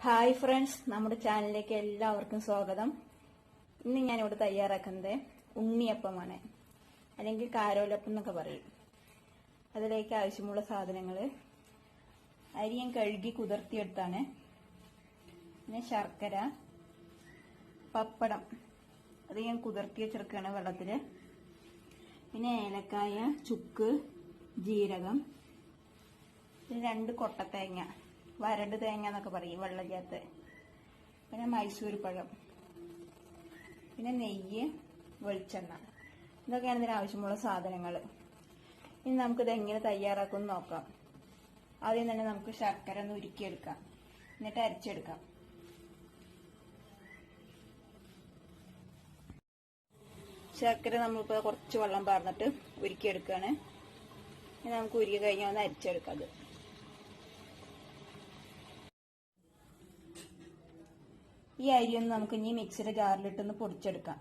Hi friends നമ്മുടെ ചാനലിലേക്ക് എല്ലാവർക്കും സ്വാഗതം. ഇന്ന് ഞാനിവിടെ തയ്യാറാക്കുന്നത് ഉണ്ണിയപ്പമാണ്. അല്ലെങ്കിൽ കാരോലപ്പം എന്നൊക്കെ പറയും. അതിലേക്ക് ആവശ്യമുള്ള സാധനങ്ങൾ അരി ഞാൻ കഴുകി കുതിർത്തിയെടുത്താണ്. പിന്നെ ശർക്കര പപ്പടം. അത് ഞാൻ കുതിർത്തി വെച്ചെടുക്കുകയാണ് വെള്ളത്തിൽ പിന്നെ ഏലക്കായ ചുക്ക് ജീരകം. രണ്ട് കൊട്ടത്തേങ്ങ വരണ്ട് തേങ്ങ എന്നൊക്കെ പറയും വെള്ളം ചേർത്ത് പിന്നെ മൈസൂർ പഴം. പിന്നെ നെയ്യ് വെളിച്ചെണ്ണ. ഇതൊക്കെയാണ് ഇതിന് ആവശ്യമുള്ള സാധനങ്ങൾ ഇനി നമുക്കിത് എങ്ങനെ തയ്യാറാക്കും നോക്കാം. ആദ്യം തന്നെ നമുക്ക് ശർക്കര ഒന്ന് ഉരുക്കിയെടുക്കാം. എന്നിട്ട് അരച്ചെടുക്കാം. ശർക്കര നമ്മളിപ്പോൾ കുറച്ച് വെള്ളം പാർന്നിട്ട് ഉരുക്കിയെടുക്കുകയാണ് നമുക്ക് ഉരുക്കി കഴിഞ്ഞാൽ ഒന്ന് അരിച്ചെടുക്കാം അത്. ഈ അരിയൊന്ന് നമുക്ക് ഇനി മിക്സിയുടെ ജാറിലിട്ടൊന്ന് പൊടിച്ചെടുക്കാം.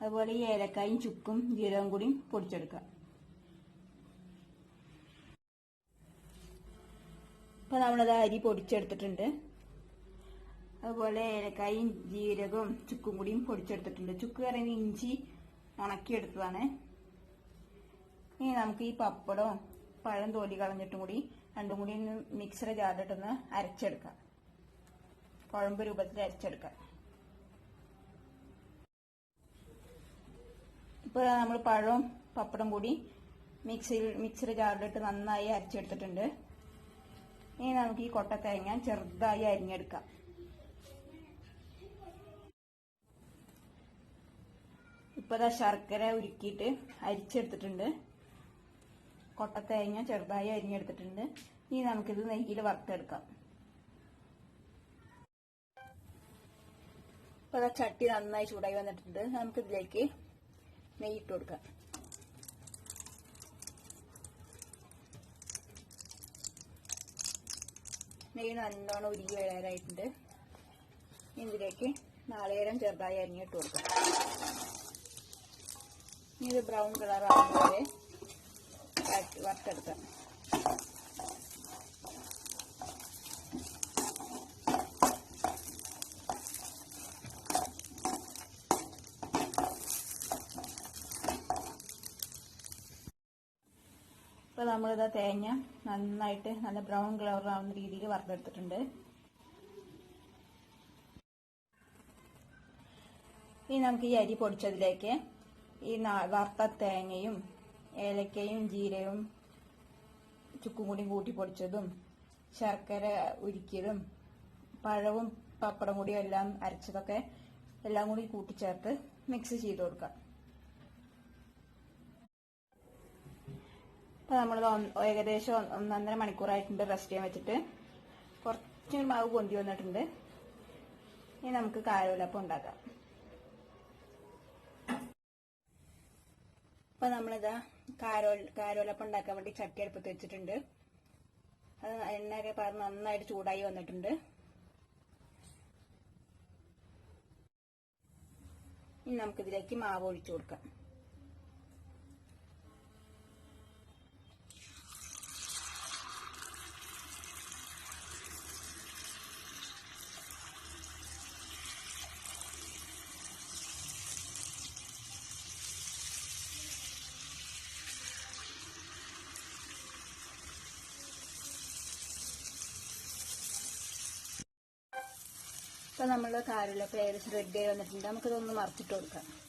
അതുപോലെ ഈ ഏലക്കായും ചുക്കും ജീരകവും കൂടിയും പൊടിച്ചെടുക്കാം. ഇപ്പൊ നമ്മളത് അരി പൊടിച്ചെടുത്തിട്ടുണ്ട്. അതുപോലെ ഏലക്കായും ജീരകവും ചുക്കും കൂടിയും പൊടിച്ചെടുത്തിട്ടുണ്ട്. ചുക്ക് പറയുന്നത് ഇഞ്ചി ഉണക്കിയെടുത്തതാണ്. ഇനി നമുക്ക് ഈ പപ്പടവും പഴം തോലി കളഞ്ഞിട്ടും കൂടി രണ്ടും കൂടി മിക്സിയുടെ ജാറിലിട്ടൊന്ന് അരച്ചെടുക്കാം. കുഴമ്പ് രൂപത്തിൽ അരച്ചെടുക്കാം ഇപ്പൊ നമ്മൾ പഴവും പപ്പടം കൂടി മിക്സിയിൽ മിക്സിയുടെ ജാറിലിട്ട് നന്നായി അരച്ചെടുത്തിട്ടുണ്ട്. ഇനി നമുക്ക് ഈ കൊട്ട തേങ്ങ ചെറുതായി അരിഞ്ഞെടുക്കാം. ഇപ്പൊ ദാ ശർക്കര ഉരുക്കിയിട്ട് അരിച്ചെടുത്തിട്ടുണ്ട്. കൊട്ട തേങ്ങ ചെറുതായി അരിഞ്ഞെടുത്തിട്ടുണ്ട്. ഇനി നമുക്കിത് നെയ്യിൽ വറുത്തെടുക്കാം. ഇപ്പൊ ദാ ചട്ടി നന്നായി ചൂടായി വന്നിട്ടുണ്ട്. നമുക്ക് ഇതിലേക്ക് നെയ്യ് ഇട്ട് കൊടുക്കാം. നെയ്യ് നല്ലോണം ഉരുകി വരാനായിട്ടുണ്ട് ഇതിലേക്ക് നാളികേരം ചെറുതായി അരിഞ്ഞിട്ട് കൊടുക്കാം. ഇത് ബ്രൗൺ കളർ ആകുമ്പോൾ വറുത്തെടുക്കാം. ഇപ്പൊ നമ്മളിതാ തേങ്ങ നന്നായിട്ട് നല്ല ബ്രൗൺ കളറാവുന്ന രീതിയിൽ വറുത്തെടുത്തിട്ടുണ്ട്. ഇനി നമുക്ക് ഈ അരി പൊടിച്ചതിലേക്ക് ഈ വറുത്ത തേങ്ങയും ഏലക്കയും ജീരകവും ചുക്കും കൂടി കൂട്ടി പൊടിച്ചതും ശർക്കര ഉരുക്കിയതും പഴവും പപ്പടം കൂടിയും എല്ലാം അരച്ചതൊക്കെ എല്ലാം കൂടി കൂട്ടിച്ചേർത്ത് മിക്സ് ചെയ്ത് കൊടുക്കാം അപ്പൊ നമ്മൾ ഏകദേശം ഒന്നര മണിക്കൂറായിട്ടുണ്ട് റെസ്റ്റ് ചെയ്യാൻ വെച്ചിട്ട്. കുറച്ച് മാവ് പൊന്തി വന്നിട്ടുണ്ട്. ഇനി നമുക്ക് കാരോലപ്പം ഉണ്ടാക്കാം. അപ്പൊ നമ്മളിതാ കാരോൽ കാരോലപ്പം ഉണ്ടാക്കാൻ വേണ്ടി ചട്ടി അടുപ്പത്ത് വെച്ചിട്ടുണ്ട്. അത് എണ്ണയൊക്കെ പറഞ്ഞ് നന്നായിട്ട് ചൂടായി വന്നിട്ടുണ്ട്. ഇനി നമുക്കിതിലേക്ക് മാവ് ഒഴിച്ചു കൊടുക്കാം. നമ്മൾ കാരിലൊക്കെ ഏകദേശം റെഡി ആയി വന്നിട്ടുണ്ട്. നമുക്കിതൊന്ന് മറിച്ചിട്ട് കൊടുക്കാം.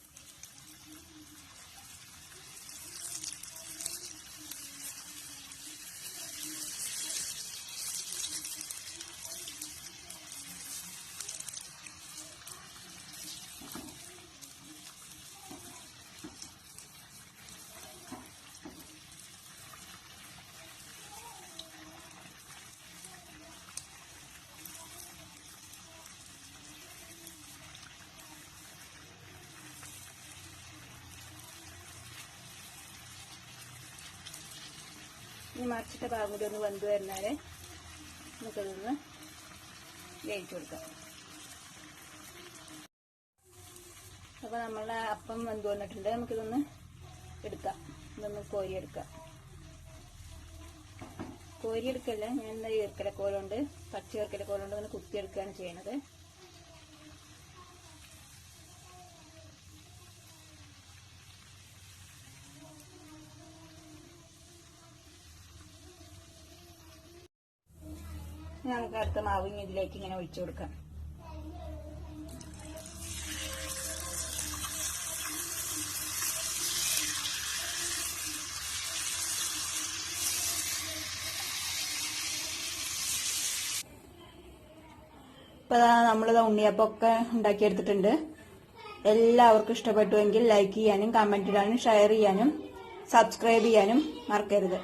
ഇനി മറിച്ചിട്ട ഭാഗം കൂടി ഒന്ന് വെന്ത് വരുന്നാൽ നമുക്കതൊന്ന് വേവിച്ച് കൊടുക്കാം. അപ്പൊ നമ്മളെ അപ്പം വെന്ത് വന്നിട്ടുണ്ട്. നമുക്കിതൊന്ന് എടുക്കാം. ഇതൊന്ന് കോരിയെടുക്കാം. കോരിയെടുക്കല്ല ഞാൻ ഇന്ന് ഈർക്കലക്കോലുണ്ട് പച്ച ഈർക്കലക്കോലുണ്ട് ഒന്ന് കുത്തിയെടുക്കുകയാണ് ചെയ്യണത്. നമുക്ക് അടുത്ത മാവ് ഇനി ഇതിലേക്ക് ഇങ്ങനെ ഒഴിച്ചു കൊടുക്കാം. ഇപ്പൊ നമ്മളിത് ഉണ്ണിയപ്പൊക്കെ ഉണ്ടാക്കിയെടുത്തിട്ടുണ്ട്. എല്ലാവർക്കും ഇഷ്ടപ്പെട്ടുവെങ്കിൽ ലൈക്ക് ചെയ്യാനും കമന്റ് ഇടാനും ഷെയർ ചെയ്യാനും സബ്സ്ക്രൈബ് ചെയ്യാനും മറക്കരുത്.